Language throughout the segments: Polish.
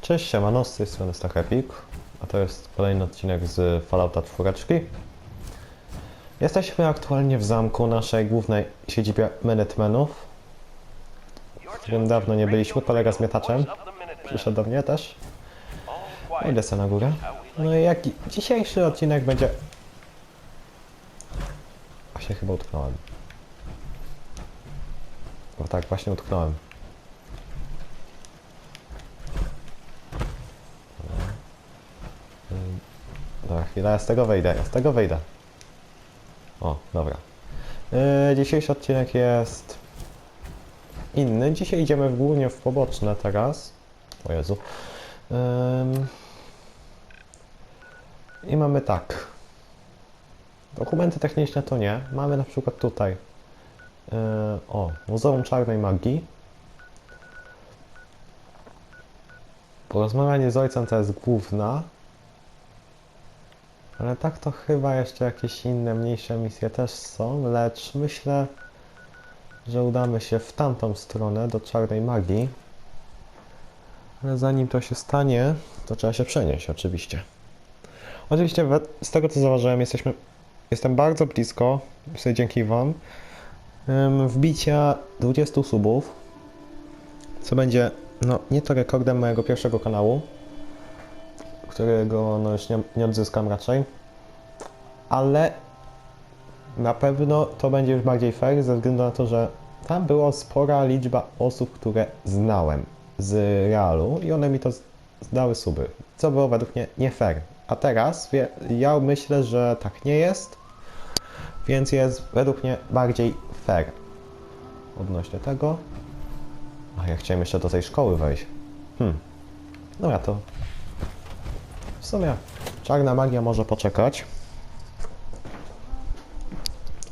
Cześć, siemano, z tej strony Stach Epic, a to jest kolejny odcinek z Fallouta 4. Jesteśmy aktualnie w zamku naszej głównej siedzibie Minutemenów, w którym dawno nie byliśmy, kolega z mietaczem przyszedł do mnie też. Idę sobie na górę. No i jaki dzisiejszy odcinek będzie... Właśnie chyba utknąłem. O tak, właśnie utknąłem. Dobra, chwila, ja z tego wyjdę, ja z tego wyjdę. O, dobra. Yy, dzisiejszy odcinek jest inny. Dzisiaj idziemy głównie w poboczne teraz. O Jezu. I mamy tak. Dokumenty techniczne to nie. Mamy na przykład tutaj. Yy, o, Muzeum Czarnej Magii. Porozmawianie z ojcem to jest główna. Ale tak to chyba jeszcze jakieś inne, mniejsze misje też są, lecz myślę, że udamy się w tamtą stronę, do czarnej magii. Ale zanim to się stanie, to trzeba się przenieść, oczywiście. Oczywiście, z tego co zauważyłem, jesteśmy, jestem bardzo blisko, sobie dzięki Wam, wbicia 20 subów, co będzie, no, nie to rekordem mojego pierwszego kanału, którego no już nie, nie odzyskam raczej. Ale na pewno to będzie już bardziej fair ze względu na to, że tam była spora liczba osób, które znałem z realu i one mi to zdały suby, co było według mnie nie fair. A teraz ja myślę, że tak nie jest, więc jest według mnie bardziej fair odnośnie tego. A ja chciałem jeszcze do tej szkoły wejść. Hmm. Ja to w sumie czarna magia może poczekać.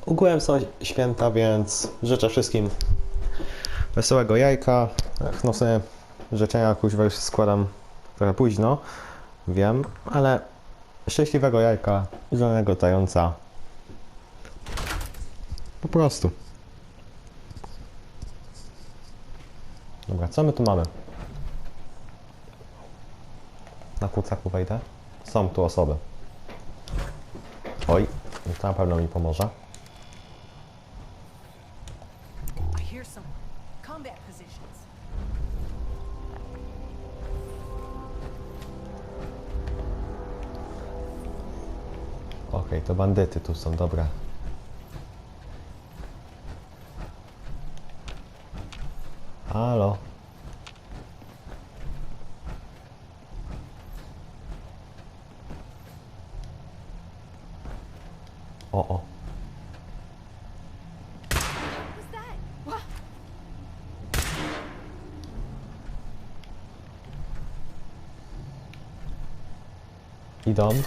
Ugłem są święta, więc życzę wszystkim wesołego jajka. Ech, No sobie życzenia kuźwa już składam trochę późno, wiem, ale szczęśliwego jajka i zielonego tająca. Po prostu. Dobra, co my tu mamy? Na kucaku wejdę. Są tu osoby. Oj, to na pewno mi pomoże. Okej, to bandyty tu są, dobra. Halo. O, o. What was that? What? Idą.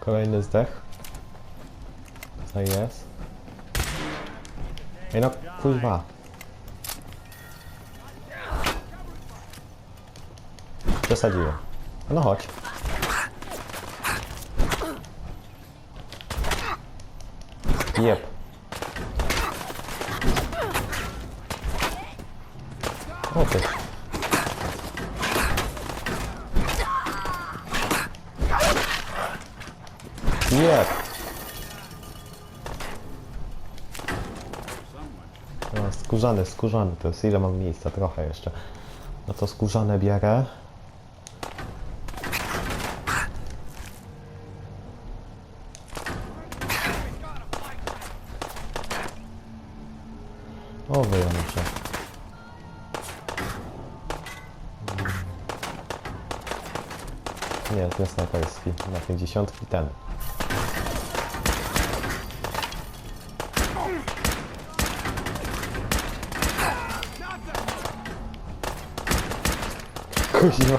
Kolejny zdech. Co jest? Ej no, kuźwa. Przesadziłem. No chodź. Jep. O ty. Jep. No, skórzany, skórzany to jest. Ile mam miejsca? Trochę jeszcze. No to skórzane bierę. O, wyjącie. Nie, jest snajperski. Na 50 ten. Kuźwa.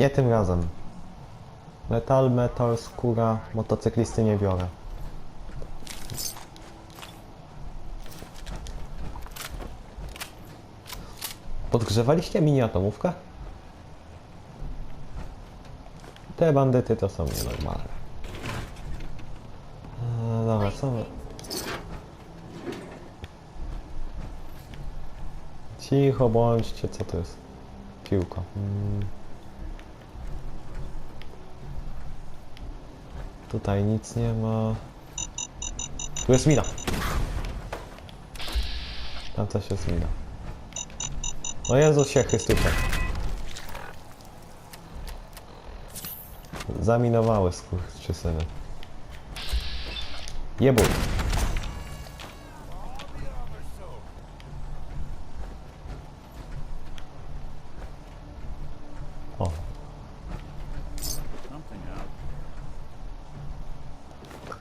Nie tym razem. Metal, metal, skóra, motocyklisty nie biorę. Podgrzewaliście mini atomówkę? Te bandyty to są nienormalne. E, dobra, co my... Cicho bądźcie, co to jest? Piłka. Mm. Tutaj nic nie ma. Tu jest mina. Tam też jest mina. O Jezus się Chrystusie. Zaminowały skurczysyny. Jebuj.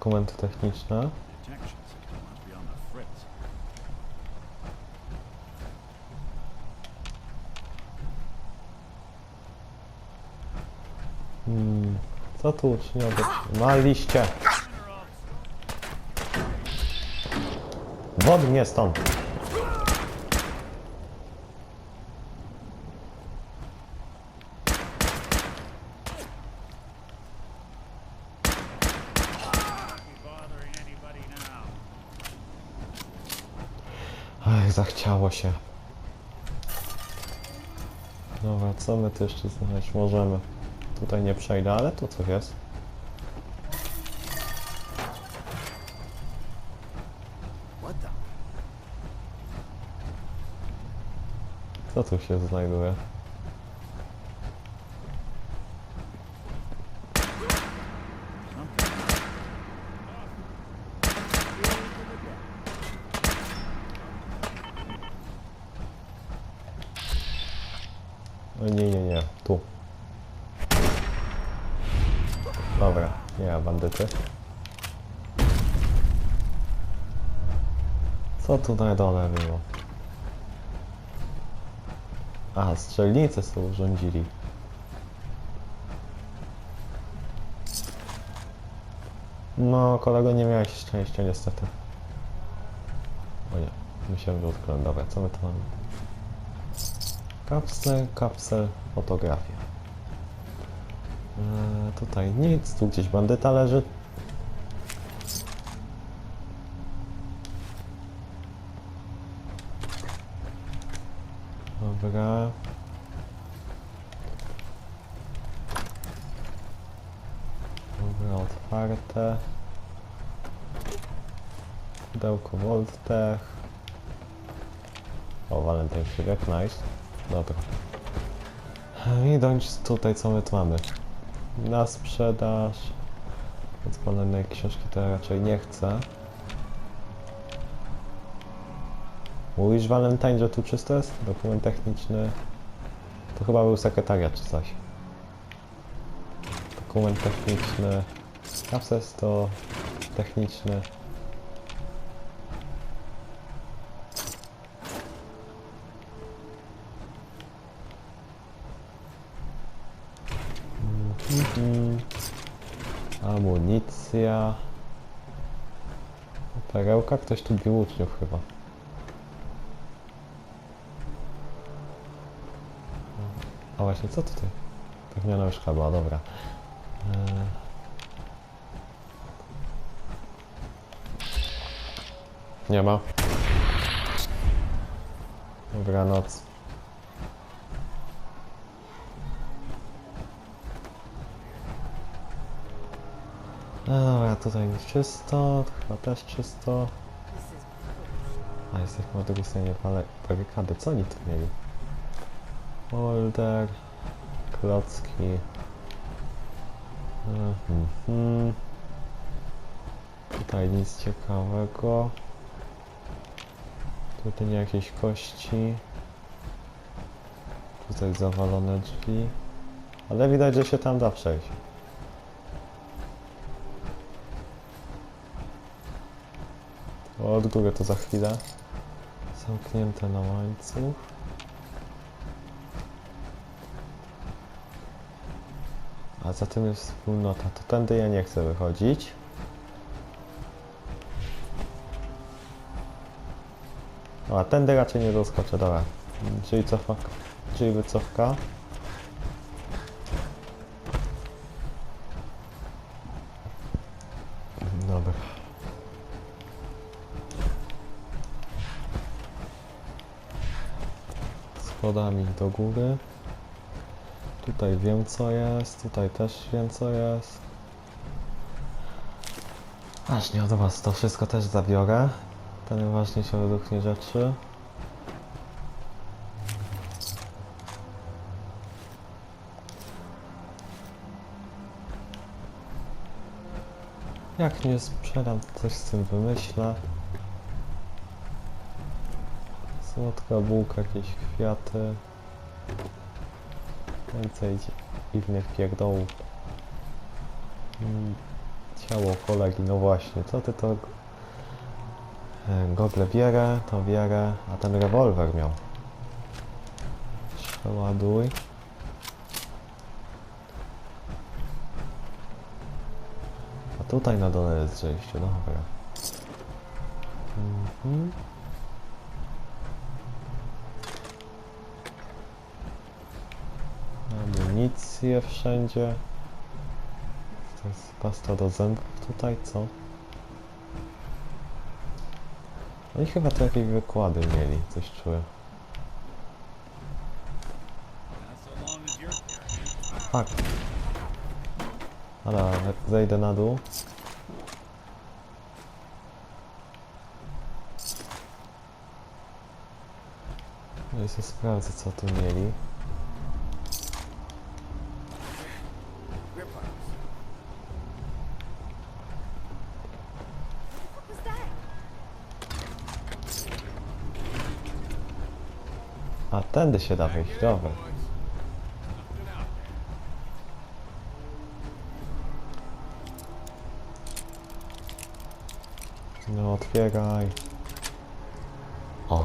Dokumenty techniczne. Hmm, co tu uczniowie? Ma liście. Wod mnie stąd. Ach, zachciało się. Dobra, co my tu jeszcze znaleźć możemy? Tutaj nie przejdę, ale tu coś jest. Co tu się znajduje? O nie, nie, nie, tu. Dobra, nie, bandyty. Co tu na dole było? A, strzelnice sobie urządzili. No, kolego, nie miałeś szczęścia niestety. O nie, musiałem odkryć. Dobra, co my tu mamy? Kapsel, kapsel, fotografia. Eee, tutaj nic, tu gdzieś bandyta leży. Dobra. Dobra, otwarte. Pudełko Voltech. O, Valentine przybieg, nice. Dobra. I dąć tutaj co my tu mamy. Na sprzedaż. Odpalone książki to ja raczej nie chcę. Mówisz Valentine, że tu czysto jest? Dokument techniczny. To chyba był sekretariat czy coś. Dokument techniczny. Kapses to techniczny. Amunicja. Perełka? Ktoś tu bił uczniów chyba. A właśnie, co tutaj? Wymiana już chyba, dobra. Eee. Nie ma. Dobranoc. Dobra, tutaj jest czysto, chyba też czysto. A jesteśmy po drugiej stronie barykady. Co oni tu mieli? Folder, klocki. Mhm. Tutaj nic ciekawego. Tutaj nie jakieś kości. Tutaj zawalone drzwi. Ale widać, że się tam da przejść. Od góry to za chwilę. Zamknięte na łańcuch. A za tym jest wspólnota. To tędy ja nie chcę wychodzić. O, a tędy raczej nie doskoczę, dobra. Czyli cofa, czyli wycofka. Dobra. Schodami do góry. Tutaj wiem co jest, tutaj też wiem co jest. Właśnie od was to wszystko też zabiorę. Te najważniejsze według mnie rzeczy. Jak nie sprzedam, to coś z tym wymyślę. Słodka bułka, jakieś kwiaty. Więcej innych pierdołów. Mm, Ciało kolegi, no właśnie, co ty to... E, Gogle bierę, to bierę, a ten rewolwer miał. Przeładuj. A tutaj na dole jest zejście, dobra. Mhm. Amunicje wszędzie. To jest pasta do zębów tutaj, co? Oni chyba tu jakieś wykłady mieli, coś czuję. Fuck. Dobra, zejdę na dół. No i sobie sprawdzę co tu mieli. A tędy się da wejść, dobra. No otwieraj. O,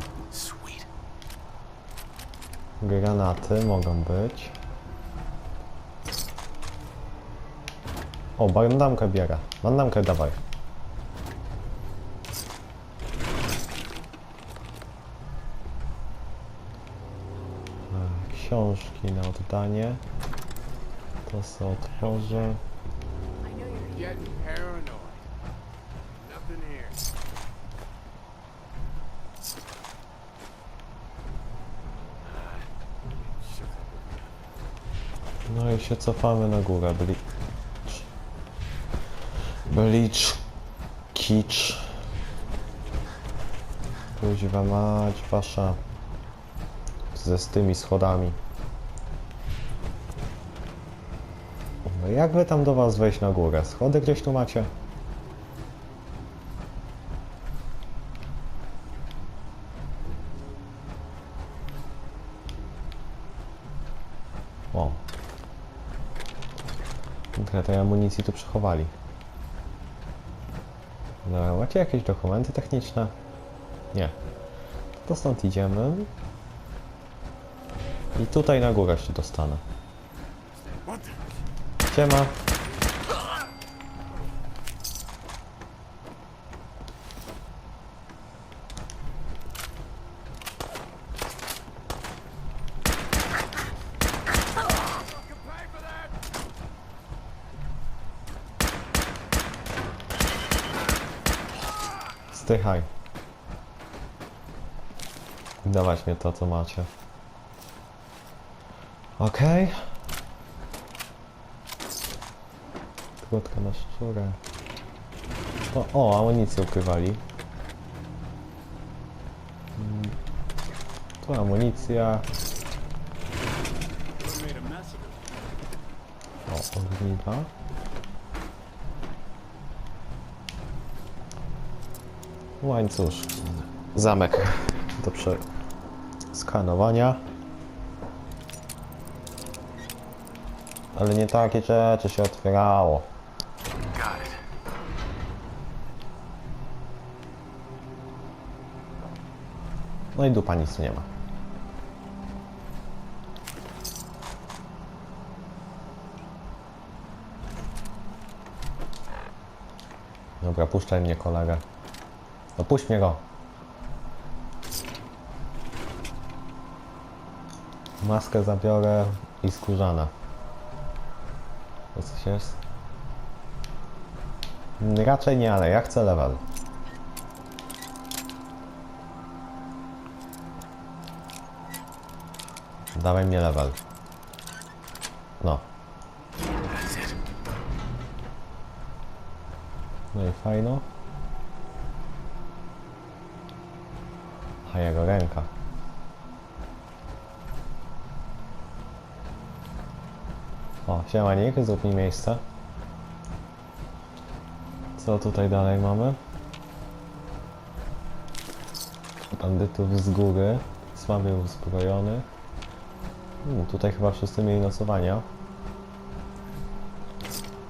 granaty mogą być. O, bandamkę bierę. Bandamkę dawaj. Książki na oddanie. To sobie otworzę. No i się cofamy na górę. Bleach. Bleach. Kicz. Kuźwa mać wasza. Ze z tymi schodami. No jak wy tam do was wejść na górę? Schody gdzieś tu macie? O. Tyle tej amunicji tu przechowali. No, macie jakieś dokumenty techniczne? Nie. To stąd idziemy. I tutaj na górę się dostanę. For that? Stychaj. Dawać mnie to, co macie. Okej. Krótka na szczurę. To, o, amunicję ukrywali. Mm, Tu amunicja. O, ogniwa. Łańcusz. Zamek do przeskanowania. Ale nie takie rzeczy się otwierało. No i dupa nic nie ma. Dobra, puszczaj mnie kolega. No puść mnie go. Maskę zabiorę i skórzana. To jest? Raczej nie, ale ja chcę level. Dawaj mnie level. No. No i fajno. A jego ręka. O, siemanik, zrób mi miejsce. Co tutaj dalej mamy? Bandytów z góry, słabiej uzbrojony. Hmm, tutaj chyba wszyscy mieli nocowania.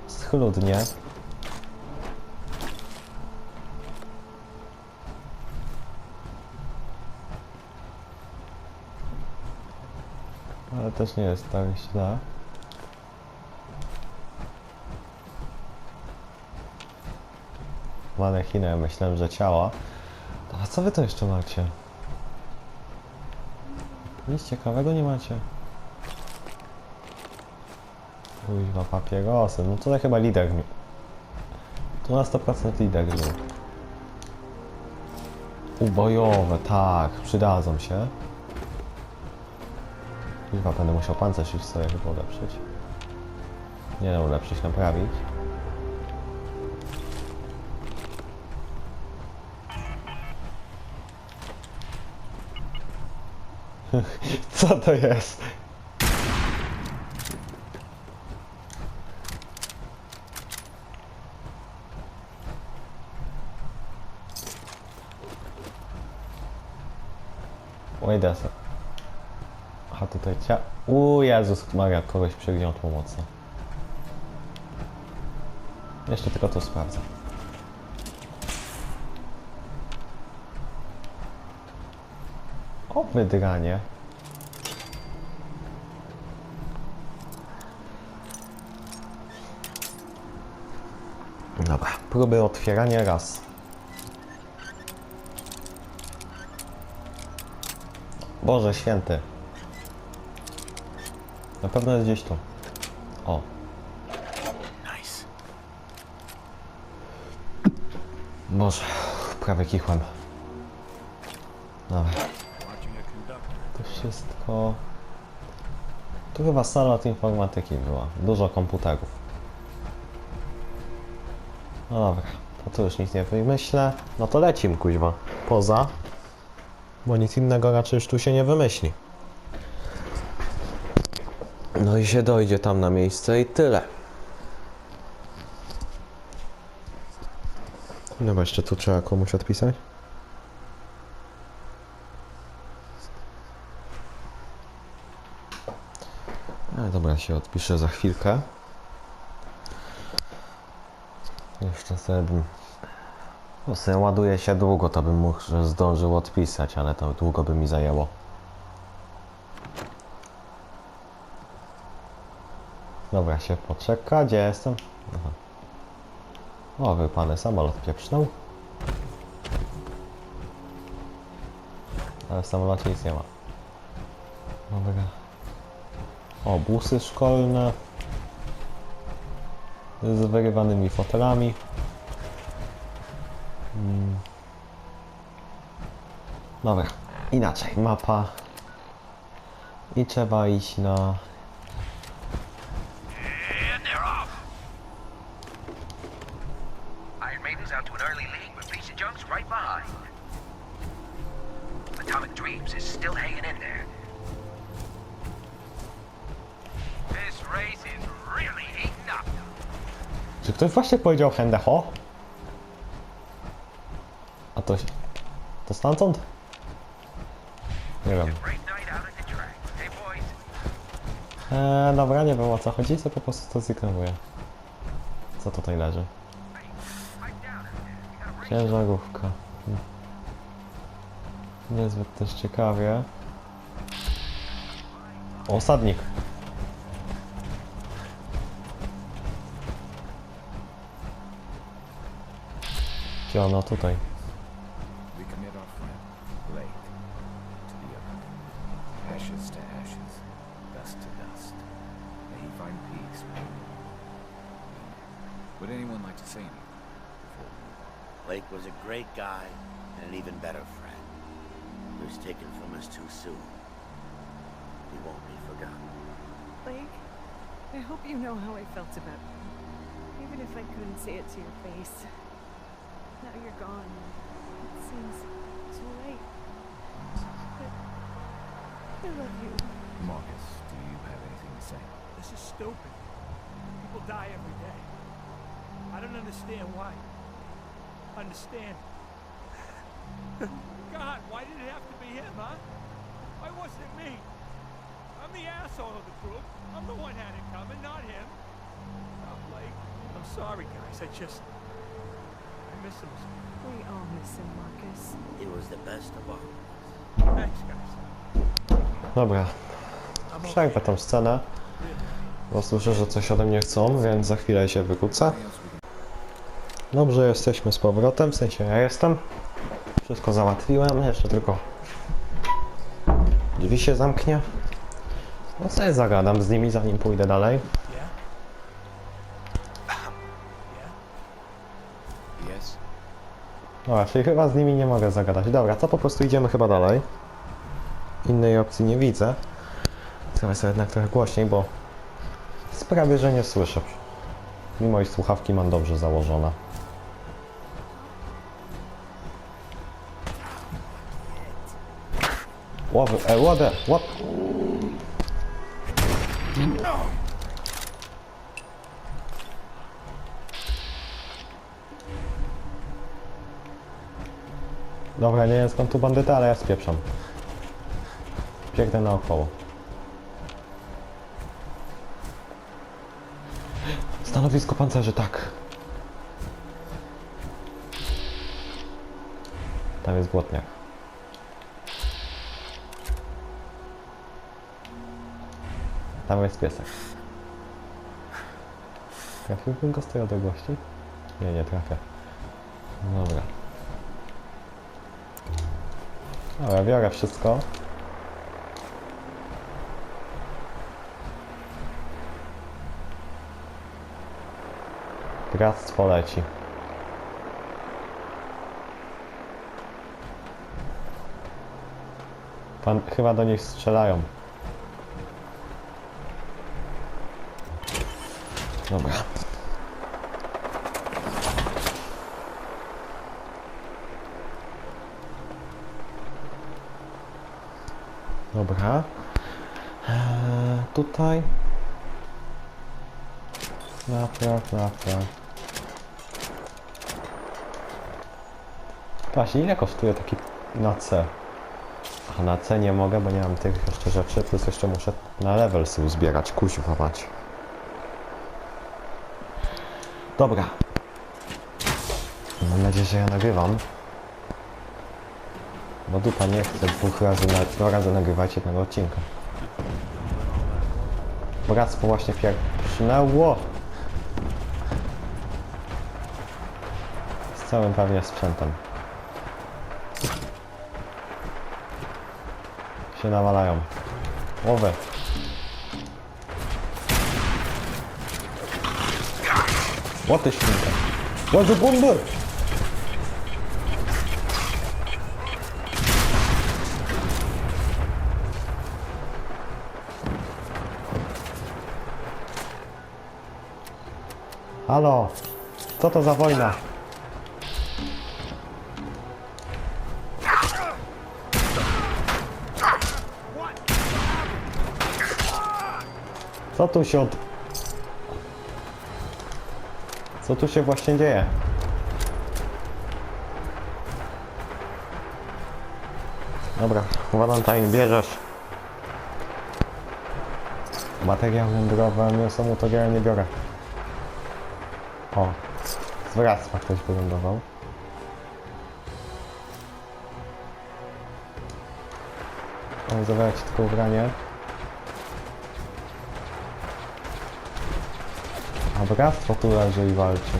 Schludnie. Ale też nie jest tak źle. Manechinę, myślałem, że ciała. A co wy to jeszcze macie? Nic ciekawego nie macie. Kuźwa, papierosy. No tutaj chyba lider mi. Tu na 100% lider był. Ubojowe, tak, przydadzą się. Kuźwa, będę musiał pancerz już sobie chyba ulepszyć. Nie no, ulepszyć, naprawić. Co to jest? Wait a sec. Aha, tutaj cia... U Jezus Maria, kogoś przygniotło mocno. Jeszcze tylko to sprawdzę. O, wydranie. Dobra, próby otwierania raz. Boże święty. Na pewno jest gdzieś tu. O. Nice. Boże, prawie kichłem. Dobra. Wszystko... Tu chyba sala od informatyki była. Dużo komputerów. No dobra, to tu już nic nie wymyślę. No to lecim kuźwa. Poza. Bo nic innego raczej już tu się nie wymyśli. No i się dojdzie tam na miejsce i tyle. No jeszcze tu trzeba komuś odpisać. Dobra, się odpiszę za chwilkę. Jeszcze sobie bym... Bo sobie ładuje się długo, to bym mógł, że zdążył odpisać, ale to długo by mi zajęło. Dobra, się poczeka. Gdzie jestem? Aha. O, wypany samolot pieprznął. Ale w samolocie nic nie ma. Dobra. O, busy szkolne z wyrywanymi fotelami. Mm. Dobra, inaczej, mapa. I trzeba iść na... Atomic Dreams is still hanging in there. Ktoś właśnie powiedział Hendeho? A to... To stamtąd? Nie wiem. Eee, dobra, nie wiem o co chodzi, to po prostu to zignoruję. Co tutaj leży? Ciężarówka. Niezbyt też ciekawie. Osadnik. Peace with you. Would anyone like to say anything before we move on? Blake was a great guy and an even better friend. He was taken from us too soon. He won't be forgotten. Blake, I hope you know how I felt about you. Even if I couldn't say it to your face. Now you're gone. It seems too late. But I love you. Marcus, do you have anything to say? This is stupid. People die every day. I don't understand why. Understand? God, why did it have to be him, huh? Why wasn't it me? I'm the asshole of the group. I'm the one had it coming, not him. Oh, Blake, I'm sorry, guys. I just... I miss him. We all miss him, Marcus. He was the best of all. Thanks, guys. Dobra. Przerwę tą scenę. Bo słyszę, że coś ode mnie chcą, więc za chwilę się wykłócę. Dobrze, jesteśmy z powrotem, w sensie ja jestem. Wszystko załatwiłem, jeszcze tylko drzwi się zamknie. No sobie zagadam z nimi, zanim pójdę dalej. Dobra, czyli chyba z nimi nie mogę zagadać. Dobra, to po prostu idziemy chyba dalej. Innej opcji nie widzę. Zrobię sobie jednak trochę głośniej, bo sprawię, że nie słyszę. Mimo iż słuchawki mam dobrze założone. Łowy, e, łodę, łap! Dobra, nie wiem skąd tu bandyta, ale ja spieprzam. Biegnę naokoło. Stanowisko pancerzy, tak. Tam jest błotniak. Tam jest piesek. Trafiłbym go z tej odległości? Nie, nie trafię. Dobra. Dobra, biorę wszystko. Bractwo leci. Pan, chyba do nich strzelają. Dobra. Dobra. Eee, tutaj. Trafia, trafia. Właśnie, ile kosztuje taki na C? A na C nie mogę, bo nie mam tych jeszcze rzeczy, plus jeszcze muszę na level sobie zbierać, kuźwa mać. Dobra. Mam nadzieję, że ja nagrywam. Bo dupa nie chce dwóch razy, na, dwa razy nagrywać jednego odcinka. Bractwo właśnie pierwsznęło. Z całym pewnie sprzętem. Się nawalają. Łowy. Łoty świnka. Łoży bomby! Halo, co to za wojna? Co tu się od... Co tu się właśnie dzieje? Dobra, Valentine, bierzesz. Materiał jądrowy, mięso motogiera nie biorę. O, z wractwa ktoś wylądował. Mam zabrać tylko ubranie. A bractwo tu leży i walczy.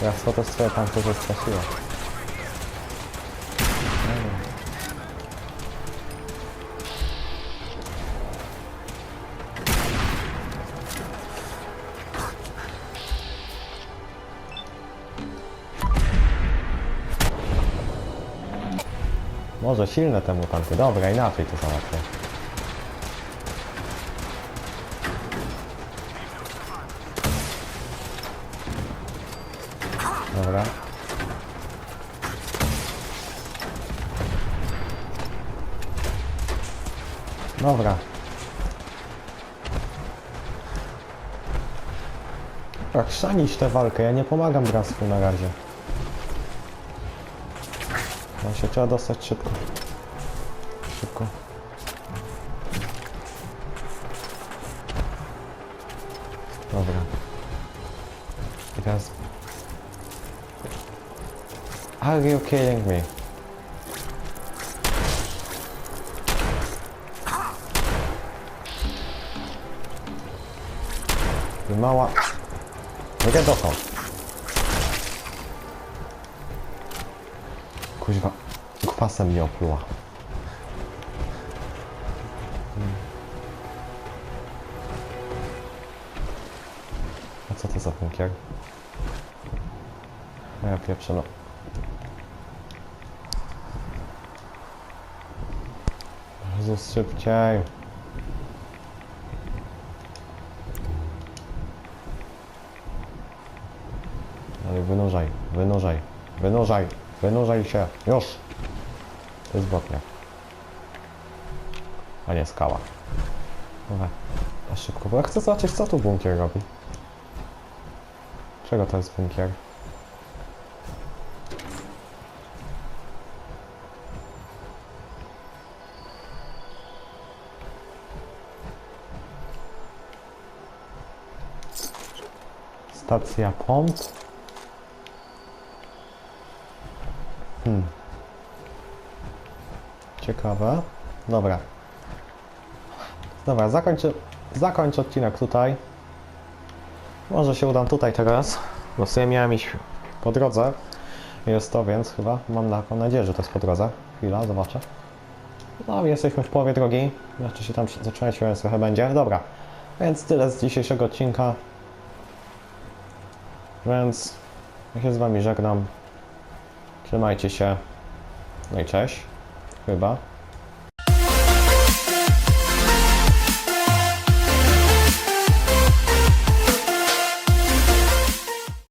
Bractwo to swoje tam to Może silne te mutanty. Dobra, inaczej to załatwię. Dobra. Dobra. Tak, szanić tę walkę, ja nie pomagam bractwu na razie. No się trzeba dostać szybko. Szybko. Dobra. I teraz... Are you kidding me? Ty Mała... Nie dotąd. Kuźwa, kwasem mnie opluła. A co to za bunkier? A ja pieprzę, no. Jezus, szybciej. Ale wynurzaj, wynurzaj, wynurzaj, wynurzaj się, już! To jest. A nie, skała. Dobra, a szybko, bo ja chcę zobaczyć, co tu bunkier robi. Czego to jest bunkier? Stacja pomp. Hmm. Ciekawe. Dobra. Dobra, zakończę, zakończę odcinek tutaj. Może się udam tutaj teraz, bo sobie miałem iść po drodze. Jest to, więc chyba mam taką nadzieję, że to jest po drodze. Chwila, zobaczę. No, jesteśmy w połowie drogi. Jeszcze się tam zacząć, więc trochę będzie. Dobra, więc tyle z dzisiejszego odcinka. Więc ja się z Wami żegnam. Trzymajcie się. No i cześć. Chyba.